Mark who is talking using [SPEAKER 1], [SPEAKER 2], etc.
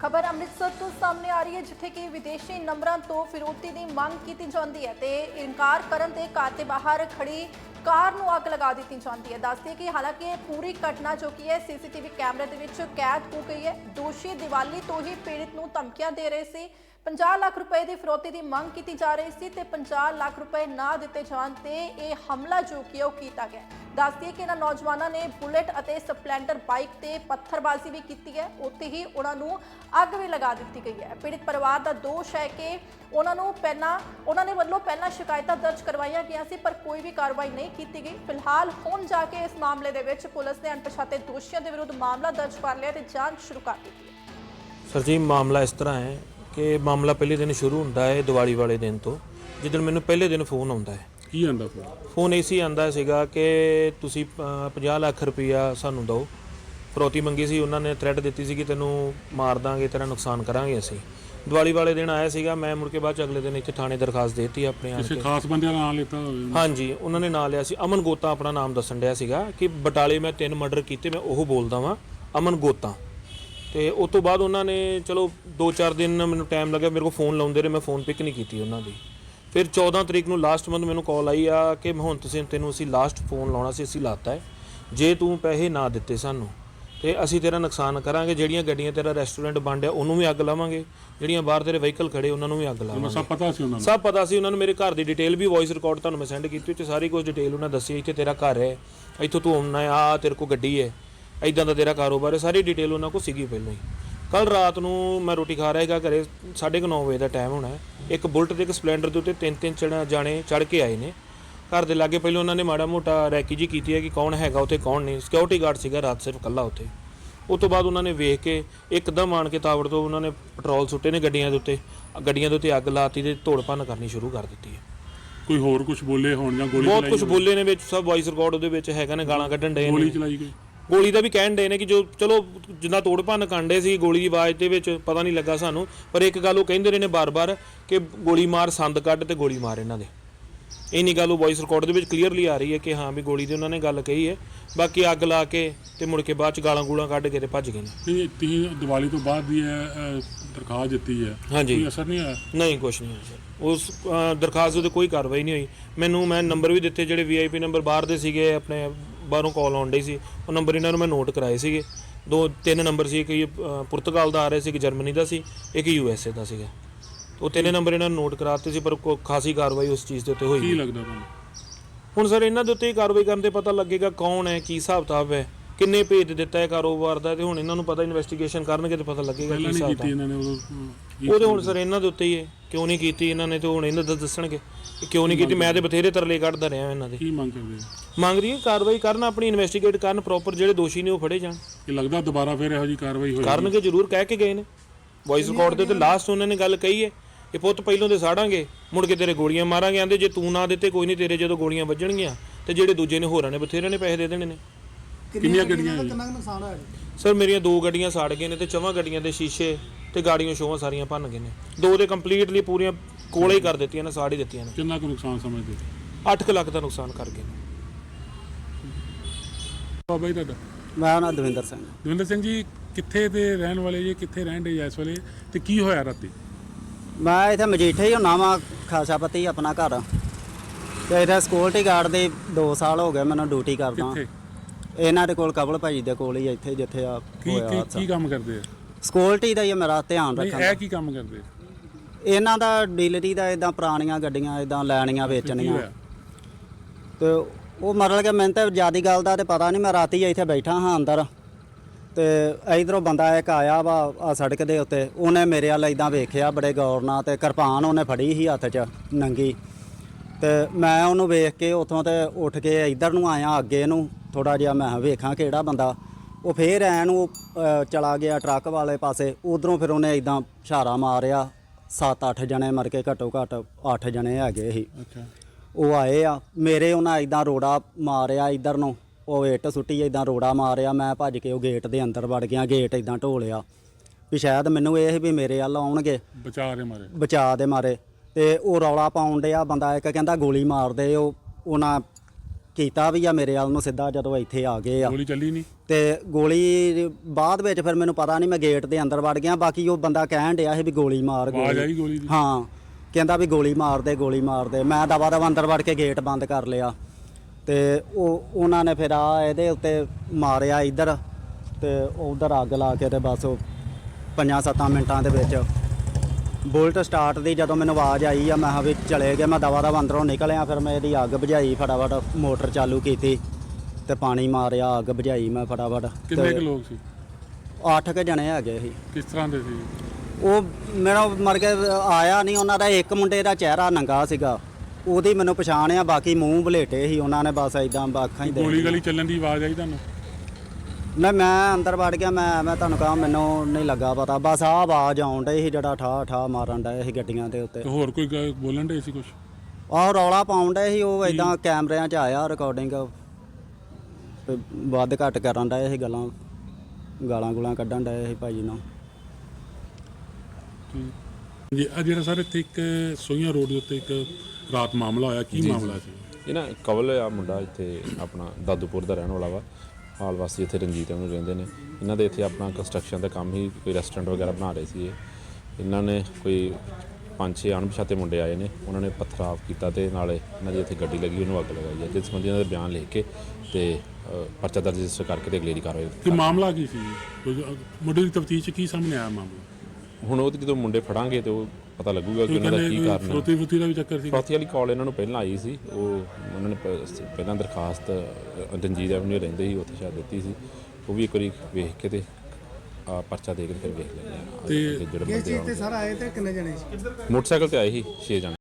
[SPEAKER 1] ਖਬਰ ਅੰਮ੍ਰਿਤਸਰ ਤੋਂ ਸਾਹਮਣੇ ਆ ਰਹੀ ਹੈ, ਜਿੱਥੇ ਕਿ ਵਿਦੇਸ਼ੀ ਨੰਬਰਾਂ ਤੋਂ ਫਿਰੌਤੀ ਦੀ ਮੰਗ ਕੀਤੀ ਜਾਂਦੀ ਹੈ ਤੇ ਇਨਕਾਰ ਕਰਨ ਤੇ ਕਾਰ ਦੇ ਬਾਹਰ ਖੜੀ ਕਾਰ ਨੂੰ ਅੱਗ ਲਗਾ ਦਿੱਤੀ ਜਾਂਦੀ ਹੈ। ਦੱਸਦੇ ਕਿ ਹਾਲਾਂਕਿ ਇਹ ਪੂਰੀ ਘਟਨਾ ਜੋ ਕਿ ਹੈ, ਸੀਸੀਟੀਵੀ ਕੈਮਰੇ ਦੇ ਵਿੱਚ ਕੈਦ ਹੋ ਗਈ ਹੈ। ਦੋਸ਼ੀ ਦੀਵਾਲੀ ਤੋਂ ਹੀ ਪੀੜਤ ਨੂੰ ਧਮਕੀਆਂ ਦੇ ਰਹੇ ਸੀ। 50 ਲੱਖ ਰੁਪਏ ਦੀ ਫਿਰੌਤੀ ਦੀ ਮੰਗ ਕੀਤੀ ਜਾ ਰਹੀ ਸੀ ਤੇ 50 ਲੱਖ ਰੁਪਏ ਨਾ ਦਿੱਤੇ ਜਾਣ ਤੇ ਇਹ ਹਮਲਾ ਜੋ ਕਿ ਉਹ ਕੀਤਾ ਗਿਆ ਦੱਸਦੀ ਹੈ ਕਿ ਇਹਨਾਂ ਨੌਜਵਾਨਾਂ ਨੇ ਬੁਲੇਟ ਅਤੇ ਸਪਲੈਂਡਰ ਬਾਈਕ ਤੇ ਪੱਥਰਬਾਜ਼ੀ ਵੀ ਕੀਤੀ ਹੈ। ਉੱਥੇ ਹੀ ਉਹਨਾਂ ਨੂੰ ਅੱਗ ਵੀ ਲਗਾ ਦਿੱਤੀ ਗਈ ਹੈ। ਪੀੜਿਤ ਪਰਿਵਾਰ ਦਾ ਦੋਸ਼ ਹੈ ਕਿ ਉਹਨਾਂ ਨੂੰ ਪਹਿਲਾਂ, ਉਹਨਾਂ ਨੇ ਵੱਲੋਂ ਪਹਿਲਾਂ ਸ਼ਿਕਾਇਤਾਂ ਦਰਜ ਕਰਵਾਈਆਂ ਗਈਆਂ ਸੀ, ਪਰ ਕੋਈ ਵੀ ਕਾਰਵਾਈ ਨਹੀਂ ਕੀਤੀ ਗਈ। ਫਿਲਹਾਲ ਹੁਣ ਜਾ ਕੇ ਇਸ ਮਾਮਲੇ ਦੇ ਵਿੱਚ ਪੁਲਿਸ ਨੇ ਅਣਪਛਾਤੇ ਦੋਸ਼ੀਆਂ ਦੇ ਵਿਰੁੱਧ ਮਾਮਲਾ ਦਰਜ ਕਰ ਲਿਆ ਤੇ ਜਾਂਚ ਸ਼ੁਰੂ ਕਰ ਦਿੱਤੀ ਹੈ।
[SPEAKER 2] ਸਰ ਜੀ, ਮਾਮਲਾ ਇਸ ਤਰ੍ਹਾਂ ਹੈ ਕਿ ਮਾਮਲਾ ਪਹਿਲੇ ਦਿਨ ਸ਼ੁਰੂ ਹੁੰਦਾ ਹੈ ਦੀਵਾਲੀ ਵਾਲੇ ਦਿਨ ਤੋਂ। ਜਿੱਦਣ ਮੈਨੂੰ ਪਹਿਲੇ ਦਿਨ ਫੋਨ ਆਉਂਦਾ ਹੈ।
[SPEAKER 3] ਕੀ ਆਂਦਾ ਫਿਰ?
[SPEAKER 2] ਫੋਨ ਇਸੀ ਆਂਦਾ ਸੀਗਾ ਕਿ ਤੁਸੀਂ ਅ, 50 ਲੱਖ ਰੁਪਈਆ ਸਾਨੂੰ ਦਿਓ। ਫਰੋਤੀ ਮੰਗੀ ਸੀ ਉਹਨਾਂ ਨੇ ਥ੍ਰੈਟ ਦਿੱਤੀ ਸੀ ਕਿ ਤੈਨੂੰ ਮਾਰ ਦਾਂਗੇ ਤੇਰਾ ਨੁਕਸਾਨ ਕਰਾਂਗੇ ਅਸੀਂ। ਦੀਵਾਲੀ ਵਾਲੇ ਦਿਨ ਆਇਆ ਸੀਗਾ ਮੈਂ ਮੁੜ ਕੇ ਬਾਅਦ ਚ ਅਗਲੇ ਦਿਨ ਇੱਥੇ ਥਾਣੇ ਦਰਖਾਸਤ ਦੇਤੀ ਆਪਣੇ ਆਣ
[SPEAKER 3] ਕਿਸੇ
[SPEAKER 2] ਕੇ।
[SPEAKER 3] ਖਾਸ ਬੰਦੇ ਦਾ ਨਾਮ ਲਿੱਤਾ ਹੋਵੇ।
[SPEAKER 2] ਹਾਂਜੀ ਉਹਨਾਂ ਨੇ ਨਾਂ ਲਿਆ ਸੀ। ਅਮਨ ਗੋਤਾ ਆਪਣਾ ਨਾਮ ਦੱਸਣ ਡਿਆ ਸੀਗਾ ਕਿ ਬਟਾਲੇ ਮੈਂ ਤਿੰਨ ਮਰਡਰ ਕੀਤੇ ਮੈਂ ਉਹ ਬੋਲਦਾ ਵਾਂ ਅਮਨ ਗੋਤਾ। ਤੇ ਉਸ ਤੋਂ ਬਾਅਦ ਉਹਨਾਂ ਨੇ ਚਲੋ 2-4 ਦਿਨ ਮੈਨੂੰ ਟਾਈਮ ਲੱਗਿਆ ਮੇਰੇ ਕੋਲ ਫੋਨ ਲਾਉਂਦੇ ਰਹੇ ਮੈਂ ਫੋਨ ਪਿਕ ਨਹੀਂ ਕੀਤੀ ਉਹਨਾਂ ਦੀ। ਫਿਰ 14 ਤਰੀਕ ਨੂੰ ਲਾਸਟ ਮੰਥ ਮੈਨੂੰ ਕਾਲ ਆਈ ਆ ਕਿ ਮਹੰਤ ਸਿੰਘ ਤੈਨੂੰ ਅਸੀਂ ਲਾਸਟ ਫੋਨ ਲਾਉਣਾ ਸੀ ਅਸੀਂ ਲਾਤਾ ਹੈ। ਜੇ ਤੂੰ ਪੈਸੇ ਨਾ ਦਿੱਤੇ ਸਾਨੂੰ ਤੇ ਅਸੀਂ ਤੇਰਾ ਨੁਕਸਾਨ ਕਰਾਂਗੇ ਜਿਹੜੀਆਂ ਗੱਡੀਆਂ ਤੇਰਾ ਰੈਸਟੋਰੈਂਟ ਬੰਦ ਆ ਉਹਨੂੰ ਵੀ ਅੱਗ ਲਾਵਾਂਗੇ। ਜਿਹੜੀਆਂ ਬਾਹਰ ਤੇਰੇ ਵਹੀਕਲ ਖੜੇ ਉਹਨਾਂ ਨੂੰ ਵੀ ਅੱਗ ਲਾਵਾਂਗੇ।
[SPEAKER 3] ਸਭ ਪਤਾ ਸੀ ਉਹਨਾਂ ਨੂੰ।
[SPEAKER 2] ਸਭ ਪਤਾ ਸੀ ਉਹਨਾਂ ਨੂੰ ਮੇਰੇ ਘਰ ਦੀ ਡਿਟੇਲ ਵੀ ਵੌਇਸ ਰਿਕਾਰਡ ਤੁਹਾਨੂੰ ਮੈਂ ਸੈਂਡ ਕੀਤੀ ਤੇ ਸਾਰੀ ਕੁਝ ਡਿਟੇਲ ਉਹਨਾਂ ਦੱਸੀ ਇੱਥੇ ਤੇਰਾ ਘਰ ਹੈ ਇੱਥੋਂ ਤੂੰ ਆਉਣਾ ਆ ਤੇਰੇ ਕੋਲ ਗੱਡੀ ਹੈ ਐਦਾਂ ਦਾ ਤੇਰਾ ਕਾਰੋਬਾਰ ਹੈ ਸਾਰੀ ਡਿਟੇਲ ਉਹਨਾਂ ਕੋਲ ਸੀਗੀ ਪਹਿਲਾਂ ਹੀ। ਕੱਲ ਰਾਤ ਨੂੰ ਮੈਂ ਰੋਟੀ ਖਾ ਰਿਹਾ ਹੈਗਾ ਘਰੇ 9:30 ਵਜੇ ਦਾ ਟਾਈਮ ਹੋਣਾ ਹੈ। ਇੱਕ ਬੁਲਟ ਤੇ ਇੱਕ ਸਪਲੈਂਡਰ ਦੇ ਉੱਤੇ ਤਿੰਨ ਤਿੰਨ ਚੜਾ ਜਾਣੇ ਚੜ ਕੇ ਆਏ ਨੇ। ਘਰ ਦੇ ਲਾਗੇ ਪਹਿਲਾਂ ਉਹਨਾਂ ਨੇ ਮਾੜਾ ਮੋਟਾ ਰੈਕੀ ਜੀ ਕੀਤੀ ਹੈ ਕਿ ਕੌਣ ਹੈਗਾ ਉੱਥੇ ਕੌਣ ਨਹੀਂ। ਸਿਕਿਉਰਿਟੀ ਗਾਰਡ ਸੀਗਾ ਰਾਤ ਸਿਰਫ ਕੱਲਾ ਉੱਥੇ। ਉਸ ਤੋਂ ਬਾਅਦ ਉਹਨਾਂ ਨੇ ਵੇਖ ਕੇ ਇੱਕਦਮ ਆਣ ਕੇ ਤਾਵੜ ਤੋਂ ਉਹਨਾਂ ਨੇ ਪੈਟਰੋਲ ਸੁੱਟੇ ਨੇ ਗੱਡੀਆਂ ਦੇ ਉੱਤੇ। ਗੱਡੀਆਂ ਦੇ ਉੱਤੇ ਅੱਗ ਲਾਤੀ ਤੇ ਭੰਨ ਕਰਨੀ ਸ਼ੁਰੂ ਕਰ ਦਿੱਤੀ ਹੈ।
[SPEAKER 3] ਕੋਈ ਹੋਰ ਕੁਝ ਬੋਲੇ ਹੋਣ ਜਾਂ ਗੋਲੀ
[SPEAKER 2] ਬਹੁਤ ਕੁਝ ਬੋਲੇ ਨੇ ਵਿੱਚ ਸਭ ਵੌਇਸ ਰਿਕਾਰਡ ਉਹਦੇ ਵਿੱਚ ਹੈਗਾ ਨੇ ਗਾਲਾਂ ਕੱਢਣ ਡਏ
[SPEAKER 3] ਗੋਲੀ
[SPEAKER 2] ਨੇ
[SPEAKER 3] ਚਲਾਈ ਗਈ?
[SPEAKER 2] ਗੋਲੀ ਦਾ ਵੀ ਕਹਿਣ ਡਏ ਨੇ ਕਿ ਜੋ ਚਲੋ ਜਿੰਨਾ ਤੋੜ ਭੰਨ ਕਾਂਡੇ ਸੀ ਗੋਲੀ ਦੀ ਆਵਾਜ਼ ਦੇ ਵਿੱਚ ਪਤਾ ਨਹੀਂ ਲੱਗਾ ਸਾਨੂੰ ਪਰ ਇੱਕ ਗੱਲ ਉਹ ਕਹਿੰਦੇ ਰਹੇ ਨੇ ਬਾਰ-ਬਾਰ ਕਿ ਗੋਲੀ ਮਾਰ ਸੰਦ ਕੱਢ ਤੇ ਗੋਲੀ ਮਾਰ ਇਹਨਾਂ ਦੇ। ਇੰਨੀ ਗੱਲ ਉਹ ਵੌਇਸ ਰਿਕਾਰਡ ਦੇ ਵਿੱਚ ਕਲੀਅਰਲੀ ਆ ਰਹੀ ਹੈ ਕਿ ਹਾਂ ਵੀ ਗੋਲੀ ਦੀ ਉਹਨਾਂ ਨੇ ਗੱਲ ਕਹੀ ਹੈ। ਬਾਕੀ ਅੱਗ ਲਾ ਕੇ ਤੇ ਮੁੜ ਕੇ ਬਾਅਦ ਚ ਗਾਲਾਂ ਗੂਲਾਂ ਕੱਢ ਕੇ ਤੇ ਭੱਜ ਗਏ ਨੇ।
[SPEAKER 3] ਨਹੀਂ ਤੁਸੀਂ ਦੀਵਾਲੀ ਤੋਂ ਬਾਅਦ ਦੀ ਇਹ ਅਹ, ਦਰਖਾਸਤ ਦਿੱਤੀ ਹੈ।
[SPEAKER 2] ਹਾਂਜੀ।
[SPEAKER 3] ਕੋਈ ਅਸਰ ਨਹੀਂ ਆਇਆ
[SPEAKER 2] ਨਹੀਂ ਕੁਛ ਨਹੀਂ ਹੋਇਆ ਸਰ। ਉਸ ਦਰਖਾਸਤ ਉਤੇ ਕੋਈ ਕਾਰਵਾਈ ਨਹੀਂ ਹੋਈ। ਮੈਨੂੰ ਮੈਂ ਨੰਬਰ ਵੀ ਦਿੱਤੇ ਜਿਹੜੇ ਵੀਆਈਪੀ ਨੰਬਰ ਬਾਹਰ ਦੇ ਸੀਗੇ ਆਪਣੇ ਬਾਹਰੋਂ ਕਾਲ ਆਉਣ ਡਈ ਸੀ। ਉਹ ਨੰਬਰ ਇਹਨਾਂ ਨੂੰ ਮੈਂ ਨੋਟ ਕਰਾਏ ਸੀਗੇ। ਦੋ ਤਿੰਨ ਨੰਬਰ ਸੀ ਇੱਕ ਅ, ਪੁਰਤਗਾਲ ਦਾ ਆ ਰਿਹਾ ਸੀ ਇੱਕ ਜਰਮਨੀ ਦਾ ਸੀ ਇੱਕ ਯੂਐਸਏ ਦਾ ਸੀਗਾ। ਉਹ ਤਿੰਨੇ ਨੰਬਰ ਇਹਨਾਂ ਨੂੰ ਨੋਟ ਕਰਾਤੇ ਸੀ ਪਰ ਕੋਈ ਖਾਸੀ ਕਾਰਵਾਈ ਉਸ ਚੀਜ਼ ਦੇ ਉੱਤੇ ਹੋਈ
[SPEAKER 3] ਕੀ
[SPEAKER 2] ਨਹੀਂ।
[SPEAKER 3] ਲੱਗਦਾ ਤੁਹਾਨੂੰ?
[SPEAKER 2] ਹੁਣ ਸਰ ਇਹਨਾਂ ਦੇ ਉੱਤੇ ਹੀ ਕਾਰਵਾਈ ਕਰਨ ਤੇ ਪਤਾ ਲੱਗੇਗਾ ਕੌਣ ਹੈ ਕੀ ਹਿਸਾਬ ਕਿਤਾਬ ਹੈ। ਕਿੰਨੇ ਭੇਜ ਦਿੱਤਾ ਹੈ ਕਾਰੋਬਾਰ ਦਾ ਤੇ ਹੁਣ ਇਹਨਾਂ ਨੂੰ ਪਤਾ ਇਨਵੈਸਟੀਗੇਸ਼ਨ ਕਰਨਗੇ ਤੇ ਪਤਾ ਲੱਗੇਗਾ ਕੀ
[SPEAKER 3] ਪਹਿਲਾਂ ਨਹੀਂ
[SPEAKER 2] ਹਿਸਾਬ
[SPEAKER 3] ਕੀਤੀ ਇਹਨਾਂ ਨੇ ਉਦੋਂ
[SPEAKER 2] ਉਹਦੇ ਹੁਣ ਸਰ ਇਹਨਾਂ ਦੇ ਉੱਤੇ ਹੀ ਹੈ। ਕਿਉਂ ਨਹੀਂ ਕੀਤੀ ਇਹਨਾਂ ਨੇ ਤੇ ਹੁਣ ਇਹਨਾਂ ਦਾ ਦੱਸਣਗੇ। ਕਿ ਕਿਉਂ ਨਹੀਂ ਕੀਤੀ? ਮੈਂ ਤੇ ਬਥੇਰੇ ਤਰਲੇ ਕੱਢਦਾ ਰਿਹਾ ਇਹਨਾਂ ਦੇ।
[SPEAKER 3] ਕੀ ਮੰਗ ਕਰਦੇ? ਹੋ?
[SPEAKER 2] ਮੰਗਦੀ ਹੈ ਕਾਰਵਾਈ ਕਰਨ ਆਪਣੀ ਇਨਵੈਸਟੀਗੇਟ ਕਰਨ ਪ੍ਰੋਪਰ ਜਿਹੜੇ ਦੋਸ਼ੀ ਨੇ ਉਹ ਫੜੇ ਜਾਣ।
[SPEAKER 3] ਇਹ ਲੱਗਦਾ ਦੁਬਾਰਾ ਫਿਰ ਇਹੋ ਜੀ ਕਾਰਵਾਈ ਹੋਈ
[SPEAKER 2] ਕਰਨਗੇ ਜ਼ਰੂਰ ਕਹਿ ਕੇ ਗਏ ਨੇ। ਵੌਇਸ ਰਿਕਾਰਡ ਦੇ ਉੱਤੇ ਲਾਸਟ ਉਹਨਾਂ ਨੇ ਗੱਲ ਕਹੀ ਹੈ ਇਹ ਪੁੱਤ ਪਹਿਲੋਂ ਦੇ ਸਾੜਾਂਗੇ ਮੁੜ ਕੇ ਤੇਰੇ ਗੋਲੀਆਂ ਮਾਰਾਂਗੇ। ਆਂਦੇ ਜੇ ਤੂੰ ਨਾ ਦਿੱਤੇ ਕੋਈ ਨਹੀਂ ਤੇਰੇ ਜਦੋਂ ਗੋਲੀਆਂ ਵੱਜਣਗੀਆਂ ਤੇ ਜਿਹੜੇ ਦੂਜੇ ਨੇ ਹੋਰਾਂ ਨੇ ਬਥੇਰੇ ਨੇ ਪੈਸੇ ਦੇ ਦੇਣੇ ਨੇ।
[SPEAKER 3] ਕਿੰਨੀਆਂ ਗੱਡੀਆਂ
[SPEAKER 4] ਦਾ ਕਿੰਨਾ ਕੁ ਨੁਕਸਾਨ ਹੋਇਆ ਜੀ?
[SPEAKER 2] ਸਰ ਮੇਰੀਆਂ ਦੋ ਗੱਡੀਆਂ ਸਾੜ ਗਏ ਨੇ ਤੇ ਚਵਾਂ ਗੱਡੀਆਂ ਦੇ ਸ਼ੀਸ਼ੇ ਤੇ ਗਾੜੀਆਂ ਸ਼ੋਆਂ ਸਾਰੀਆਂ ਭੰਨ ਗਏ ਨੇ। ਦੋ ਦੇ ਕੰਪਲੀਟਲੀ ਪੂਰੀਆਂ ਕੋਲੇ ਹੀ ਕਰ ਦਿੱਤੀਆਂ ਨੇ ਸਾੜ ਹੀ ਦਿੱਤੀਆਂ ਨੇ।
[SPEAKER 3] ਕਿੰਨਾ ਕੁ ਨੁਕਸਾਨ ਸਮਝਦੇ?
[SPEAKER 2] 8 ਲੱਖ ਦਾ ਨੁਕਸਾਨ ਕਰ ਗਏ ਨੇ।
[SPEAKER 3] ਬਾਬਾ ਜੀ ਤੁਹਾਡਾ?
[SPEAKER 4] ਮੈਂ ਨਾ ਦਵਿੰਦਰ ਸਿੰਘ।
[SPEAKER 3] ਦਵਿੰਦਰ ਸਿੰਘ ਜੀ ਕਿੱਥੇ ਦੇ ਰਹਿਣ ਵਾਲੇ ਜੀ ਕਿੱਥੇ ਰਹਿਣ ਦੇ ਇਸ ਵੇਲੇ? ਤੇ ਕੀ ਹੋਇਆ ਰਾਤੀ?
[SPEAKER 4] ਮੈਂ ਇੱਥੇ ਮਜੀਠੇ ਹੀ ਹੁੰਨਾ ਵਾਂ ਖਾਸਾਪਤੀ ਆਪਣਾ ਘਰ। ਤੇ ਇੱਥੇ ਸਿਕਿਉਰਿਟੀ ਗਾਰਡ ਦੇ 2 ਸਾਲ ਹੋ ਗਏ ਮੈਨੂੰ ਡਿਊਟੀ ਕਰਦਾ।
[SPEAKER 3] ਕਿੱਥੇ?
[SPEAKER 4] ਇਹਨਾਂ ਦੇ ਕੋਲ ਕਬਲ ਭਾਜੀ ਦੇ ਕੋਲ ਹੀ ਆ ਇੱਥੇ ਜਿੱਥੇ ਆ
[SPEAKER 3] ਕੀ
[SPEAKER 4] ਹੋਇਆ
[SPEAKER 3] ਕੀ
[SPEAKER 4] ਹਾਦਸਾ।
[SPEAKER 3] ਕੀ ਕੰਮ ਕਰਦੇ ਆ?
[SPEAKER 4] ਸਿਕਿਉਰਿਟੀ ਦਾ ਹੀ ਮੇਰਾ ਧਿਆਨ
[SPEAKER 3] ਨਹੀਂ
[SPEAKER 4] ਰੱਖਣ
[SPEAKER 3] ਇਹ ਕੀ ਕੰਮ ਕਰਦੇ ਆ?
[SPEAKER 4] ਇਹਨਾਂ ਦਾ ਡੀਲਰੀ ਦਾ ਇਦਾਂ ਪੁਰਾਣੀਆਂ ਗੱਡੀਆਂ ਇਦਾਂ ਲੈਣੀਆਂ
[SPEAKER 3] ਕੀ
[SPEAKER 4] ਵੇਚਣੀਆਂ।
[SPEAKER 3] ਹੋਇਆ?
[SPEAKER 4] ਤੇ ਉਹ ਮਤਲਬ ਕਿ ਮੈਨੂੰ ਤਾਂ ਜਿਆਦੀ ਗੱਲ ਦਾ ਤੇ ਪਤਾ ਨਹੀਂ ਮੈਂ ਰਾਤੀ ਇੱਥੇ ਬੈਠਾ ਹਾਂ ਅੰਦਰ। ਤੇ ਇਧਰੋਂ ਬੰਦਾ ਇੱਕ ਆਇਆ ਵਾ ਆ ਸੜਕ ਦੇ ਉੱਤੇ। ਉਹਨੇ ਮੇਰੇ ਵੱਲ ਇਦਾਂ ਵੇਖਿਆ ਬੜੇ ਗੌਰ ਨਾਲ ਤੇ ਕਿਰਪਾਨ ਉਹਨੇ ਫੜੀ ਸੀ ਹੱਥ 'ਚ ਨੰਗੀ। ਤੇ ਮੈਂ ਉਹਨੂੰ ਵੇਖ ਕੇ ਉੱਥੋਂ ਤੇ ਉੱਠ ਕੇ ਇਧਰ ਨੂੰ ਆਇਆ ਅੱਗੇ ਨੂੰ। ਥੋੜਾ ਜਿਹਾ ਮੈਂ ਵੇਖਾਂ ਕਿਹੜਾ ਬੰਦਾ। ਉਹ ਫੇਰ ਐ ਨੂੰ ਅ, ਚਲਾ ਗਿਆ ਟਰੱਕ ਵਾਲੇ ਪਾਸੇ। ਉਧਰੋਂ ਫਿਰ ਉਹਨੇ ਇਦਾਂ ਇਸ਼ਾਰਾ ਮਾਰਿਆ। 7-8 ਜਣੇ ਮਰ ਕੇ ਘੱਟੋ ਘੱਟ 8 ਜਣੇ ਹੈਗੇ ਸੀ।
[SPEAKER 3] ਅੱਛਾ।
[SPEAKER 4] ਉਹ ਆਏ ਆ। ਮੇਰੇ ਉਹਨਾਂ ਇਦਾਂ ਰੋੜਾ ਮਾਰਿਆ ਇਧਰ ਨੂੰ। ਉਹ ਇੱਟ ਸੁੱਟੀ ਇਦਾਂ ਰੋੜਾ ਮਾਰਿਆ। ਮੈਂ ਭੱਜ ਕੇ ਉਹ ਗੇਟ ਦੇ ਅੰਦਰ ਵੜ ਗਿਆ। ਗੇਟ ਇਦਾਂ ਢੋਲਿਆ। ਵੀ ਸ਼ਾਇਦ ਮੈਨੂੰ ਇਹ ਵੀ ਮੇਰੇ ਵੱਲ ਆਉਣਗੇ।
[SPEAKER 3] ਬਚਾ ਰਹੇ ਮਾਰੇ।
[SPEAKER 4] ਬਚਾ ਦੇ ਮਾਰੇ। ਤੇ ਉਹ ਰੌਲਾ ਪਾਉਣ ਡਿਆ। ਬੰਦਾ ਇੱਕ ਕਹਿੰਦਾ ਗੋਲੀ ਮਾਰ ਦੇ। ਉਹ ਉਹਨਾਂ ਕੀਤਾ ਵੀ ਆ ਮੇਰੇ ਵੱਲ ਨੂੰ ਸਿੱਧਾ ਜਦੋਂ ਇੱਥੇ ਆ ਗਏ ਆ।
[SPEAKER 3] ਗੋਲੀ ਚੱਲੀ ਨਹੀਂ?
[SPEAKER 4] ਤੇ ਗੋਲੀ ਬਾਅਦ ਵਿੱਚ ਫਿਰ ਮੈਨੂੰ ਪਤਾ ਨਹੀਂ ਮੈਂ ਗੇਟ ਦੇ ਅੰਦਰ ਵੜ ਗਿਆ। ਬਾਕੀ ਉਹ ਬੰਦਾ ਕਹਿਣ ਡਿਆ ਸੀ ਵੀ ਗੋਲੀ ਮਾਰ
[SPEAKER 3] ਆਵਾਜ਼ ਆਈ ਗੋਲੀ ਦੀ?
[SPEAKER 4] ਹਾਂ। ਕਹਿੰਦਾ ਵੀ ਗੋਲੀ ਮਾਰ ਦੇ ਗੋਲੀ ਮਾਰ ਦੇ। ਮੈਂ ਦਵਾ ਦਵਾ ਅੰਦਰ ਵੜ ਕੇ ਗੇਟ ਬੰਦ ਕਰ ਲਿਆ। ਤੇ ਉਹ ਉਹਨਾਂ ਨੇ ਫਿਰ ਆ ਇਹਦੇ ਉੱਤੇ ਮਾਰਿਆ ਇੱਧਰ। ਤੇ ਉਧਰ ਅੱਗ ਲਾ ਕੇ ਤੇ ਬਸ ਉਹ ਪੰਜਾਂ ਸੱਤਾਂ ਮਿੰਟਾਂ ਦੇ ਵਿੱਚ ਬੁਲਟ ਸਟਾਰਟ ਦੀ ਜਦੋਂ ਮੈਨੂੰ ਆਵਾਜ਼ ਆਈ ਆ ਮੈਂ ਕਿਹਾ ਵੀ ਚਲੇ ਗਏ ਮੈਂ ਦਵਾ ਦਵਾ ਅੰਦਰੋਂ ਨਿਕਲਿਆ ਫਿਰ ਮੈਂ ਇਹਦੀ ਅੱਗ ਬੁਝਾਈ ਫਟਾਫਟ ਮੋਟਰ ਚਾਲੂ ਕੀਤੀ ਤੇ ਪਾਣੀ ਮਾਰਿਆ ਅੱਗ ਬੁਝਾਈ ਮੈਂ ਫਟਾਫਟ
[SPEAKER 3] ਕਿੰਨੇ ਕੁ ਲੋਕ ਸੀ?
[SPEAKER 4] ਅੱਠ ਕੁ ਜਣੇ ਹੈਗੇ ਸੀ।
[SPEAKER 3] ਕਿਸ ਤਰ੍ਹਾਂ ਦੇ ਸੀ?
[SPEAKER 4] ਉਹ ਮੇਰਾ ਮਰ ਕੇ ਆਇਆ ਨਹੀਂ ਉਹਨਾਂ ਦਾ ਇੱਕ ਮੁੰਡੇ ਦਾ ਚਿਹਰਾ ਨੰਗਾ ਸੀਗਾ ਉਹਦੀ ਮੈਨੂੰ ਪਛਾਣ ਆ ਬਾਕੀ ਮੂੰਹ ਬਲੇਟੇ ਸੀ ਉਹਨਾਂ ਨੇ ਬਸ ਇਦਾਂ ਅੱਖਾਂ ਹੀ ਦੇ
[SPEAKER 3] ਗੋਲੀ ਗਲੀ ਚੱਲਣ ਦੀ ਆਵਾਜ਼ ਆਈ ਤੁਹਾਨੂੰ?
[SPEAKER 4] ਮੈਂ ਮੈਂ ਅੰਦਰ ਵੜ ਗਿਆ ਮੈਂ ਮੈਂ ਤੁਹਾਨੂੰ ਕਹਾਂ ਮੈਨੂੰ ਨਹੀਂ ਲੱਗਾ ਪਤਾ। ਬਸ ਆਹ ਆਵਾਜ਼ ਆਉਣ ਡਈ ਸੀ ਜਿਹੜਾ ਠਾ ਠਾ ਮਾਰਨ ਡਏ ਸੀ ਗੱਡੀਆਂ ਦੇ ਉੱਤੇ।
[SPEAKER 3] ਤੇ ਹੋਰ ਕੋਈ ਗ- ਬੋਲਣ ਦੇ ਸੀ ਕੁਝ
[SPEAKER 4] ਆਹ ਰੌਲਾ ਪਾਉਣ ਡਏ ਸੀ ਉਹ ਇਦਾਂ ਕੈਮਰਿਆਂ 'ਚ ਆਇਆ ਰਿਕਾਰਡਿੰਗ ਵੱਧ ਘੱਟ ਕਰਨ ਡਏ ਸੀ ਗੱਲਾਂ। ਗਾਲਾਂ ਗੁਲਾਂ ਕੱਢਣ ਡਏ ਸੀ ਭਾਜੀ ਨੂੰ।
[SPEAKER 3] ਜੀ ਆ ਜਿਹੜਾ ਸਰ ਇੱਥੇ ਇੱਕ ਸੋਈਆਂ ਰੋਡ ਦੇ ਉੱਤੇ ਇੱਕ ਰਾਤ ਮਾਮਲਾ ਹੋਇਆ ਕੀ ਮਾਮਲਾ ਸੀ?
[SPEAKER 5] ਇਹ ਨਾ ਕਵਲ ਆ ਮੁੰਡਾ ਇੱਥੇ ਆਪਣਾ ਦਾਦੂਪੁਰ ਦਾ ਰਹਿਣ ਵਾਲਾ ਵਾ। ਹਾਲ ਵਾਸੀ ਇੱਥੇ ਰਣਜੀਤ ਨੂੰ ਰਹਿੰਦੇ ਨੇ। ਇਹਨਾਂ ਦੇ ਇੱਥੇ ਆਪਣਾ ਕੰਸਟਰਕਸ਼ਨ ਦਾ ਕੰਮ ਹੀ ਕੋਈ ਰੈਸਟੋਰੈਂਟ ਵਗੈਰਾ ਬਣਾ ਰਹੇ ਸੀ ਇਹਨਾਂ ਨੇ ਕੋਈ ਪੰਜ ਛੇ ਅਣਪਛਾਤੇ ਮੁੰਡੇ ਆਏ ਨੇ। ਉਹਨਾਂ ਨੇ ਪਥਰਾਵ ਕੀਤਾ ਤੇ ਨਾਲੇ ਇਹਨਾਂ ਦੀ ਇੱਥੇ ਗੱਡੀ ਲੱਗੀ ਉਹਨੂੰ ਅੱਗ ਲਗਾਈ ਹੈ। ਜਿਸ ਸੰਬੰਧੀ ਇਹਨਾਂ ਦੇ ਬਿਆਨ ਲਿਖ ਕੇ ਤੇ ਪਰਚਾ ਦਰਜ ਰਜਿਸਟਰ ਕਰਕੇ ਤੇ ਅਗਲੇਰੀ ਕਾਰਵਾਈ
[SPEAKER 3] ਤੇ ਮਾਮਲਾ ਕੀ ਸੀ? ਕੋਈ ਅ, ਮੁੱਢਲੀ ਤਫਤੀਸ਼ ਚ ਕੀ ਸਾਹਮਣੇ ਆਇਆ ਮਾਮਲਾ?
[SPEAKER 5] ਹੁਣ ਉਹ ਤੇ ਜਦੋਂ ਮੁੰਡੇ ਫੜਾਂਗੇ ਤੇ ਉਹ ਪਤਾ ਲੱਗੂਗਾ ਕਿ ਉਹਨਾਂ ਦਾ ਕੀ ਕਾਰਨ ਹੈ।
[SPEAKER 3] ਫਰੋਤੀ ਫਰੋਤੀ ਦਾ ਵੀ ਚੱਕਰ ਸੀ
[SPEAKER 5] ਚੌਥੀ ਵਾਲੀ ਕਾਲ ਇਹਨਾਂ ਨੂੰ ਪਹਿਲਾਂ ਆਈ ਸੀ। ਉਹ ਉਹਨਾਂ ਨੇ ਪ- ਪਹਿਲਾਂ ਦਰਖਾਸਤ ਅ, ਰਣਜੀਤ ਐਵਨਿਊ ਰਹਿੰਦੇ ਸੀ ਉੱਥੇ ਸ਼ਾਇਦ ਦਿੱਤੀ ਸੀ। ਉਹ ਵੀ ਇੱਕ ਵਾਰੀ ਵੇਖ ਕੇ ਤੇ ਆ ਪਰਚਾ ਦੇ ਕੇ ਤੇ ਫਿਰ ਵੇਖ ਲੈਂਦੇ ਆ।
[SPEAKER 3] ਤੇ
[SPEAKER 5] ਜਿਹੜੇ ਬੰਦੇ
[SPEAKER 6] ਤੇ ਸਰ ਆਏ ਤੇ ਕਿੰਨੇ ਜਣੇ ਸੀ?
[SPEAKER 5] ਮੋਟਰਸਾਈਕਲ ਤੇ ਆਏ ਸੀ 6 ਜਣੇ।